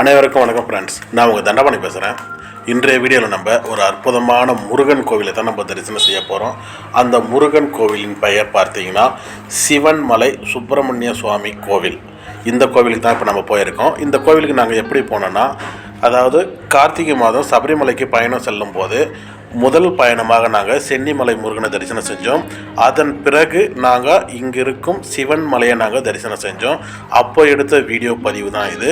அனைவருக்கும் வணக்கம் ஃப்ரெண்ட்ஸ் நான் உங்கள் தண்டபாணி பேசுகிறேன் இன்றைய வீடியோவில் நம்ம ஒரு அற்புதமான முருகன் கோவிலை தான் நம்ம தரிசனம் செய்ய போகிறோம் அந்த முருகன் கோவிலின் பெயர் பார்த்தீங்கன்னா சிவன்மலை சுப்பிரமணிய சுவாமி கோவில். இந்த கோவிலுக்கு தான் இப்போ நம்ம போயிருக்கோம். இந்த கோவிலுக்கு நாங்கள் எப்படி போனோன்னா அதாவது கார்த்திகை மாதம் சபரிமலைக்கு பயணம் செல்லும் போது முதல் பயணமாக நாங்கள் சென்னிமலை முருகனை தரிசனம் செஞ்சோம். அதன் பிறகு நாங்கள் இங்கே இருக்கும் சிவன் மலையை நாங்கள் தரிசனம் செஞ்சோம். அப்போ எடுத்த வீடியோ பதிவு தான் இது.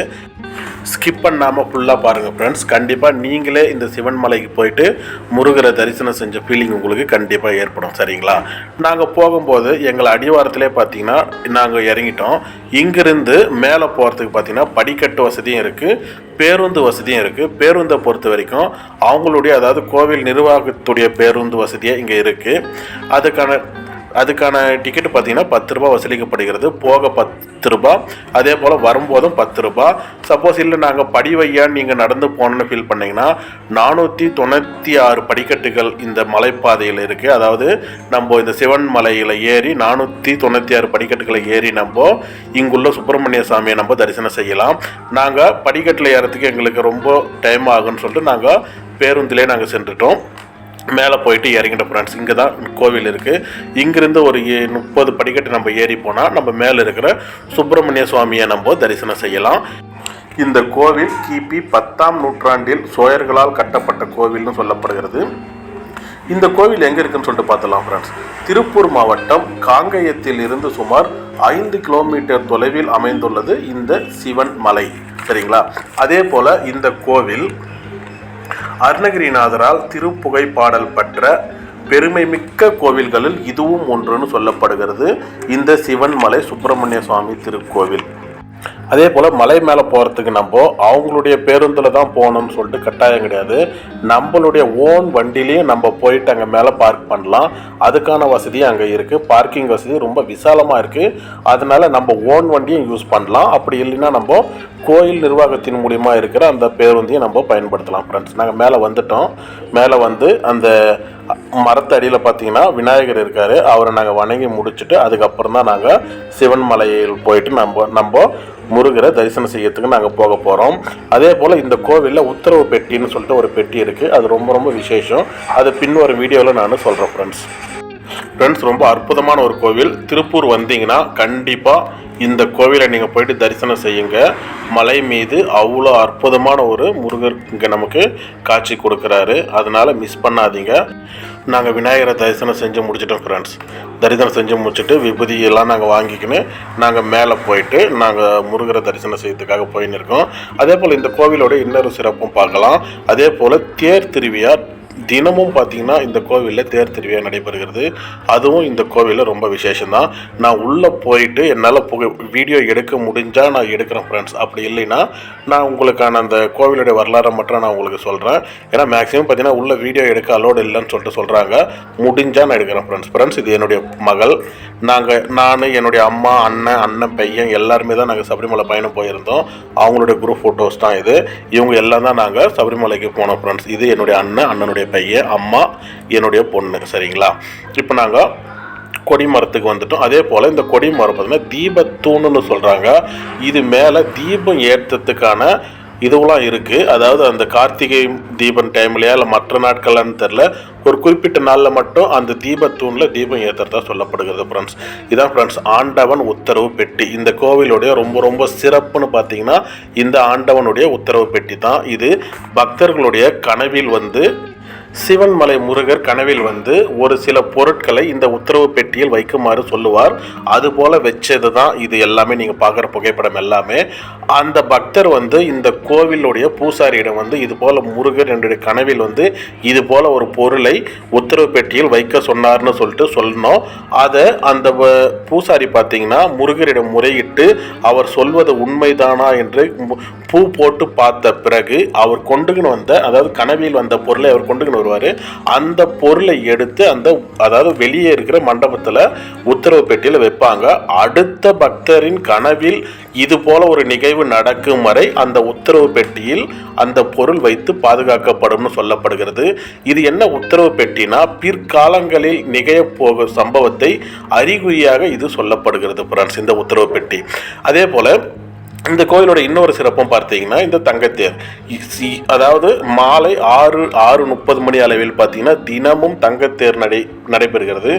ஸ்கிப் பண்ணாமல் ஃபுல்லாக பாருங்கள் ஃப்ரெண்ட்ஸ் கண்டிப்பாக நீங்களே இந்த சிவன் மலைக்கு போயிட்டு முருகரை தரிசனம் செஞ்ச ஃபீலிங் உங்களுக்கு கண்டிப்பாக ஏற்படும் சரிங்களா? நாங்கள் போகும்போது எங்களை அடிவாரத்திலே பார்த்தீங்கன்னா நாங்கள் இறங்கிட்டோம். இங்கிருந்து மேலே போகிறதுக்கு பார்த்தீங்கன்னா படிக்கட்டு வசதியும் இருக்குது பேருந்து வசதியும் இருக்குது பேருந்தை பொறுத்த வரைக்கும் அவங்களுடைய அதாவது கோவில் நிர்வாகத்துடைய பேருந்து வசதியாக இங்கே இருக்குது அதுக்கான அதுக்கான டிக்கெட்டு பார்த்தீங்கன்னா பத்து ரூபா வசூலிக்கப்படுகிறது. போக பத்து ரூபா. அதே போல் வரும்போதும் பத்து ரூபா. சப்போஸ் இல்லை நாங்கள் படி வையான்னு நீங்கள் நடந்து போகணுன்னு ஃபீல் பண்ணிங்கன்னா நானூற்றி தொண்ணூற்றி ஆறு படிக்கட்டுகள் இந்த மலைப்பாதையில் இருக்குது அதாவது நம்ம இந்த சிவன் மலையில் ஏறி நானூற்றி தொண்ணூற்றி ஆறு படிக்கட்டுகளை ஏறி நம்ம இங்குள்ள சுப்பிரமணிய சாமியை நம்ம தரிசனம் செய்யலாம். நாங்கள் படிக்கட்டில் ஏறத்துக்கு எங்களுக்கு ரொம்ப டைம் ஆகும்னு சொல்லிட்டு நாங்கள் பேருந்திலே நாங்கள் சென்றுட்டோம். மேலே போயிட்டு இறங்கிட்ட ஃப்ரெண்ட்ஸ் இங்கே தான் கோவில் இருக்குது இங்கிருந்து ஒரு ஏ- முப்பது படிக்கட்டு நம்ம ஏறி போனால் நம்ம மேலே இருக்கிற சுப்பிரமணிய சுவாமியை நம்ம தரிசனம் செய்யலாம். இந்த கோவில் கிபி பத்தாம் நூற்றாண்டில் சோழர்களால் கட்டப்பட்ட கோவில்னு சொல்லப்படுகிறது. இந்த கோவில் எங்கே இருக்குன்னு சொல்லிட்டு பார்த்தலாம் ஃப்ரெண்ட்ஸ். திருப்பூர் மாவட்டம் காங்கயத்தில் இருந்து சுமார் ஐந்து கிலோமீட்டர் தொலைவில் அமைந்துள்ளது இந்த சிவன் மலை. சரிங்களா? அதே போல் இந்த கோவில் அருணகிரிநாதரால் திருப்புகை பாடல் பெற்ற பெருமைமிக்க கோவில்களில் இதுவும் ஒன்றுன்னு சொல்லப்படுகிறது. இந்த சிவன்மலை சுப்பிரமணிய சுவாமி திருக்கோவில். அதே போல் மலை மேலே போகிறதுக்கு நம்ம அவங்களுடைய பேருந்தில் தான் போகணும்னு சொல்லிட்டு கட்டாயம் கிடையாது. நம்மளுடைய ஓன் வண்டிலையும் நம்ம போயிட்டு அங்கே மேலே பார்க் பண்ணலாம். அதுக்கான வசதி அங்கே இருக்குது பார்க்கிங் வசதி ரொம்ப விசாலமாக இருக்குது அதனால நம்ம ஓன் வண்டியும் யூஸ் பண்ணலாம். அப்படி இல்லைன்னா நம்ம கோயில் நிர்வாகத்தின் மூலிமா இருக்கிற அந்த பேருந்தையும் நம்ம பயன்படுத்தலாம் ஃப்ரெண்ட்ஸ் நாங்கள் மேலே வந்துட்டோம். மேலே வந்து அந்த மரத்தடியில் பார்த்தீங்கன்னா விநாயகர் இருக்கார். அவரை நாங்கள் வணங்கி முடிச்சுட்டு அதுக்கப்புறம் தான் நாங்கள் சிவன் மலையில் போயிட்டு நம்ம நம்ம முருகரை தரிசனம் செய்யறதுக்கு நாங்கள் போக போகிறோம் அதே போல் இந்த கோவிலில் உத்தரவு பெட்டின்னு சொல்லிட்டு ஒரு பெட்டி இருக்குது அது ரொம்ப ரொம்ப விசேஷம். அது பின் ஒரு வீடியோவில் நான் சொல்கிறேன் ஃப்ரெண்ட்ஸ் ஃப்ரெண்ட்ஸ் ரொம்ப அற்புதமான ஒரு கோவில். திருப்பூர் வந்தீங்கன்னா கண்டிப்பாக இந்த கோவிலை நீங்கள் போயிட்டு தரிசனம் செய்யுங்க. மலை மீது அவ்வளோ அற்புதமான ஒரு முருகர் இங்கே நமக்கு காட்சி கொடுக்குறாரு. அதனால் மிஸ் பண்ணாதீங்க. நாங்கள் விநாயகரை தரிசனம் செஞ்சு முடிச்சிட்டோம் ஃப்ரெண்ட்ஸ் தரிசனம் செஞ்சு முடிச்சுட்டு விபூதி எல்லாம் நாங்கள் வாங்கிக்கின்னு நாங்கள் மேலே போயிட்டு நாங்கள் முருகரை தரிசனம் செய்யறதுக்காக போயின்னு இருக்கோம். அதே போல் இந்த கோவிலோட இன்னொரு சிறப்பும் பார்க்கலாம். அதே போல் தேர் திருவியார் தினமும் பார்த்தீங்கன்னா இந்த கோவிலில் தேர் திருவிழா நடைபெறுகிறது. அதுவும் இந்த கோவிலில் ரொம்ப விசேஷம்தான். நான் உள்ளே போயிட்டு என்னால் புகை வீடியோ எடுக்க முடிஞ்சால் நான் எடுக்கிறேன் ஃப்ரெண்ட்ஸ் அப்படி இல்லைன்னா நான் உங்களுக்கான அந்த கோவிலுடைய வரலாறை மட்டும் நான் உங்களுக்கு சொல்கிறேன் ஏன்னா மேக்ஸிமம் பார்த்தீங்கன்னா உள்ளே வீடியோ எடுக்க அலோடு இல்லைன்னு சொல்லிட்டு சொல்கிறாங்க முடிஞ்சால் நான் எடுக்கிறேன் ஃப்ரெண்ட்ஸ் ஃப்ரெண்ட்ஸ் இது என்னுடைய மகள். நாங்கள் நான் என்னுடைய அம்மா அண்ணன் அண்ணன் பையன் எல்லாருமே தான் நாங்கள் சபரிமலை பயணம் போயிருந்தோம். அவங்களுடைய குரூப் ஃபோட்டோஸ் தான் இது. இவங்க எல்லாம் தான் நாங்கள் சபரிமலைக்கு போனோம் ஃப்ரெண்ட்ஸ் இது என்னுடைய அண்ணன் அண்ணனுடைய பையன் அம்மா என்னுடைய பொண்ணு. சரிங்களா? இப்போ நாங்கள் கொடிமரத்துக்கு வந்துட்டோம். அதே போல் இந்த கொடிமரம் பார்த்தீங்கன்னா தீபத்தூணுன்னு சொல்கிறாங்க இது மேலே தீபம் ஏற்றத்துக்கான இதுவெல்லாம் இருக்குது அதாவது அந்த கார்த்திகை தீபம் டைம்லையா இல்லை மற்ற நாட்கள்லான்னு தெரில. ஒரு குறிப்பிட்ட நாளில் மட்டும் அந்த தீபத்தூணில் தீபம் ஏற்றுறதா சொல்லப்படுகிறது ஃப்ரெண்ட்ஸ் இதான் ஃப்ரெண்ட்ஸ் ஆண்டவன் உத்தரவு பெட்டி. இந்த கோவிலுடைய ரொம்ப ரொம்ப சிறப்புன்னு பார்த்தீங்கன்னா இந்த ஆண்டவனுடைய உத்தரவு பெட்டி தான். இது பக்தர்களுடைய கனவில் வந்து சிவன்மலை முருகர் கனவில் வந்து ஒரு சில பொருட்களை இந்த உத்தரவு பெட்டியில் வைக்குமாறு சொல்லுவார். அதுபோல வச்சது தான் இது எல்லாமே நீங்கள் பார்க்குற புகைப்படம் எல்லாமே. அந்த பக்தர் வந்து இந்த கோவிலுடைய பூசாரியிடம் வந்து இது போல் முருகர் என்னுடைய கனவில் வந்து இது போல் ஒரு பொருளை உத்தரவு பெட்டியில் வைக்க சொன்னார்னு சொல்லிட்டு சொல்லணும் அதை அந்த பூசாரி பார்த்தீங்கன்னா முருகரிடம் முறையிட்டு அவர் சொல்வது உண்மைதானா என்று பூ போட்டு பார்த்த பிறகு அவர் கொண்டுகின்னு வந்த அதாவது கனவில் வந்த பொருளை அவர் கொண்டுகின்னு வருவார். அந்த பொருளை எடுத்து அந்த அதாவது வெளியே இருக்கிற மண்டபத்தில் உத்தரவு பெட்டியில் வைப்பாங்க. அடுத்த பக்தரின் கனவில் இது போல ஒரு நிகழ்வு நடக்கும் வரை அந்த உத்தரவு பெட்டியில் அந்த பொருள் வைத்து பாதுகாக்கப்படும்னு சொல்லப்படுகிறது. இது என்ன உத்தரவு பெட்டினா பிற்காலங்களில் நிகழப்போகும் சம்பவத்தை அறிகுறியாக இது சொல்லப்படுகிறது பிரான்ஸ் இந்த உத்தரவு பெட்டி. அதே போல இந்த கோயிலோட இன்னொரு சிறப்பும் பார்த்தீங்கன்னா இந்த தங்கத்தேர். அதாவது மாலை ஆறு ஆறு முப்பது மணி அளவில் பார்த்தீங்கன்னா தினமும் தங்கத்தேர் நடை நடைபெறுகிறது.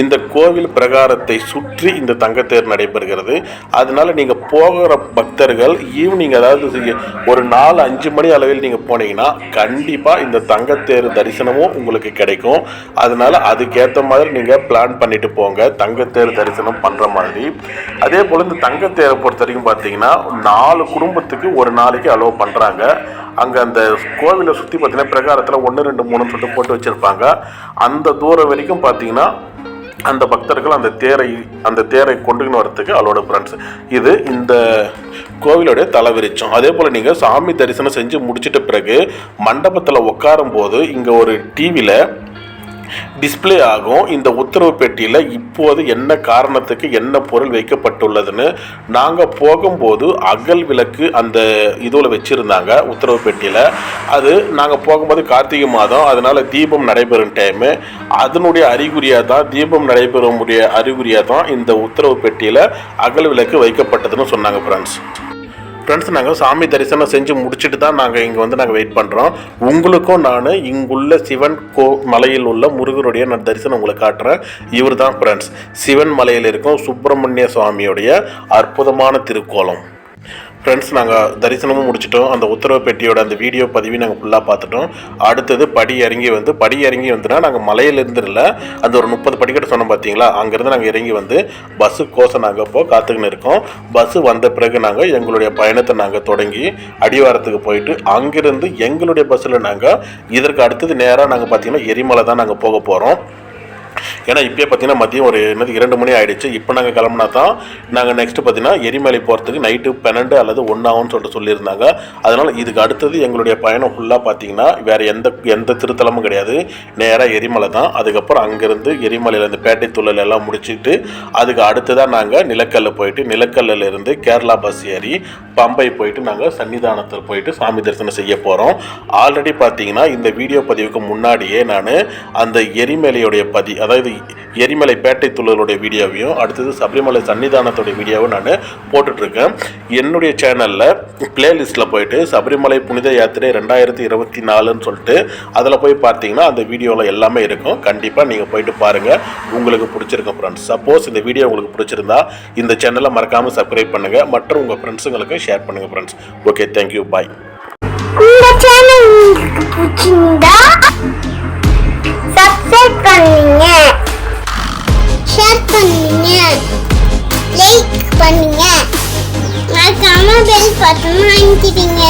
இந்த கோவில் பிரகாரத்தை சுற்றி இந்த தங்கத்தேர் நடைபெறுகிறது. அதனால நீங்கள் போகிற பக்தர்கள் ஈவினிங் அதாவது ஒரு நாலு அஞ்சு மணி அளவில் நீங்கள் போனீங்கன்னா கண்டிப்பாக இந்த தங்கத்தேர் தரிசனமும் உங்களுக்கு கிடைக்கும். அதனால அதுக்கேற்ற மாதிரி நீங்கள் பிளான் பண்ணிட்டு போங்க. தங்கத்தேர் தரிசனம் பண்ணுற மாதிரி. அதே போல் இந்த தங்கத்தேரை பொறுத்த வரைக்கும் பார்த்தீங்கன்னா நாலு குடும்பத்துக்கு ஒரு நாளைக்கு அலோவ் பண்ணுறாங்க அங்கே அந்த கோவிலை சுற்றி பார்த்தீங்கன்னா பிரகாரத்தில் ஒன்று ரெண்டு மூணுன்னு சொல்லிட்டு போட்டு வச்சுருப்பாங்க. அந்த தூரம் வரைக்கும் பார்த்தீங்கன்னா அந்த பக்தர்கள் அந்த தேரை அந்த தேரை கொண்டுன்னு வரத்துக்கு அவளோட ஃப்ரெண்ட்ஸ் இது இந்த கோவிலுடைய தலைவிரிச்சம். அதே போல் நீங்கள் சாமி தரிசனம் செஞ்சு முடிச்சிட்ட பிறகு மண்டபத்தில் உட்காரும் போது இங்கே ஒரு டிவியில் டிஸ்ப்ளே ஆகும். இந்த உத்தரவு பெட்டியில் இப்போது என்ன காரணத்துக்கு என்ன பொருள் வைக்கப்பட்டுள்ளதுன்னு நாங்கள் போகும்போது அகல் விளக்கு அந்த இதில் வச்சுருந்தாங்க உத்தரவு பெட்டியில். அது நாங்கள் போகும்போது கார்த்திகை மாதம். அதனால் தீபம் நடைபெறும் டைமு அதனுடைய அறிகுறியாக தான் தீபம் நடைபெறும் முடிய அறிகுறியாக தான் இந்த உத்தரவு பெட்டியில் அகல் விளக்கு வைக்கப்பட்டதுன்னு சொன்னாங்க ஃப்ரெண்ட்ஸ் ஃப்ரெண்ட்ஸ் நாங்கள் சாமி தரிசனம் செஞ்சு முடிச்சுட்டு தான் நாங்கள் இங்கே வந்து நாங்கள் வெயிட் பண்ணுறோம் உங்களுக்கும் நான் இங்குள்ள சிவன் கோ மலையில் உள்ள முருகருடைய நான் தரிசனம் உங்களுக்கு காட்டுறேன். இவர் தான் ஃப்ரெண்ட்ஸ் சிவன் மலையில் இருக்கும் சுப்பிரமணிய சுவாமியுடைய அற்புதமான திருக்கோலம். ஃப்ரெண்ட்ஸ் நாங்கள் தரிசனமும் முடிச்சிட்டோம். அந்த உத்தரவு பெட்டியோட அந்த வீடியோ பதிவையும் நாங்கள் ஃபுல்லாக பார்த்துட்டோம். அடுத்தது படி இறங்கி வந்து படி இறங்கி வந்துன்னா நாங்கள் மலையிலேருந்து இல்லை அந்த ஒரு முப்பது படிக்கட்டு சொன்னோம் பார்த்தீங்களா அங்கேருந்து நாங்கள் இறங்கி வந்து பஸ்ஸு கோசம் நாங்கள் இப்போ காத்துக்கின்னு இருக்கோம். பஸ்ஸு வந்த பிறகு நாங்கள் எங்களுடைய பயணத்தை நாங்கள் தொடங்கி அடிவாரத்துக்கு போயிட்டு அங்கேருந்து எங்களுடைய பஸ்ஸில் நாங்கள் இதற்கு அடுத்தது நேராக நாங்கள் பார்த்தீங்கன்னா எரிமலை தான் நாங்கள் போக போகிறோம் ஏன்னா இப்போயே பார்த்தீங்கன்னா மதியம் ஒரு என்னது இரண்டு மணி ஆகிடுச்சு இப்போ நாங்கள் கிளம்புனா தான் நாங்கள் நெக்ஸ்ட்டு பார்த்தீங்கன்னா எரிமலை போகிறதுக்கு நைட்டு பன்னெண்டு அல்லது ஒன்றாகும்னு சொல்லிட்டு சொல்லியிருந்தாங்க. அதனால் இதுக்கு அடுத்தது எங்களுடைய பயணம் ஃபுல்லாக பார்த்தீங்கன்னா வேறு எந்த எந்த திருத்தலமும் கிடையாது. நேராக எரிமலை தான். அதுக்கப்புறம் அங்கேருந்து எரிமலையில் பேட்டை துள்ளல் எல்லாம் முடிச்சுட்டு அதுக்கு அடுத்ததாக நாங்கள் நிலக்கல்ல போயிட்டு நிலக்கல்லில் இருந்து கேரளா பஸ் ஏறி பம்பை போயிட்டு நாங்கள் சன்னிதானத்தில் போயிட்டு சாமி தரிசனம் செய்ய போகிறோம் ஆல்ரெடி பார்த்தீங்கன்னா இந்த வீடியோ பதிவுக்கு முன்னாடியே நான் அந்த எரிமலையுடைய பதி அதாவது எரிமலை பேட்டை துள்ளலுடைய வீடியோவையும் அடுத்தது சபரிமலை சன்னிதானத்துடைய வீடியோவும் நான் போட்டுட்ருக்கேன். என்னுடைய சேனலில் பிளேலிஸ்ட்டில் போயிட்டு சபரிமலை புனித யாத்திரை ரெண்டாயிரத்தி இருபத்தி நாலுன்னு சொல்லிட்டு அதில் போய் பார்த்தீங்கன்னா அந்த வீடியோவில் எல்லாமே இருக்கும். கண்டிப்பாக நீங்கள் போயிட்டு பாருங்கள் உங்களுக்கு பிடிச்சிருக்கும் ஃப்ரெண்ட்ஸ் சப்போஸ் இந்த வீடியோ உங்களுக்கு பிடிச்சிருந்தா இந்த சேனலை மறக்காமல் சப்ஸ்கிரைப் பண்ணுங்கள் மற்றும் உங்கள் ஃப்ரெண்ட்ஸுங்களுக்கு ஷேர் பண்ணுங்கள் friends okay thank you bye இந்த சேனல் உங்களுக்கு பிடிச்சிருந்தா சப்ஸ்கிரைப் பண்ணுங்க. பண்ணுங்க. மறக்காம பெல் பட்டன் வாங்கிக்கிட்டீங்க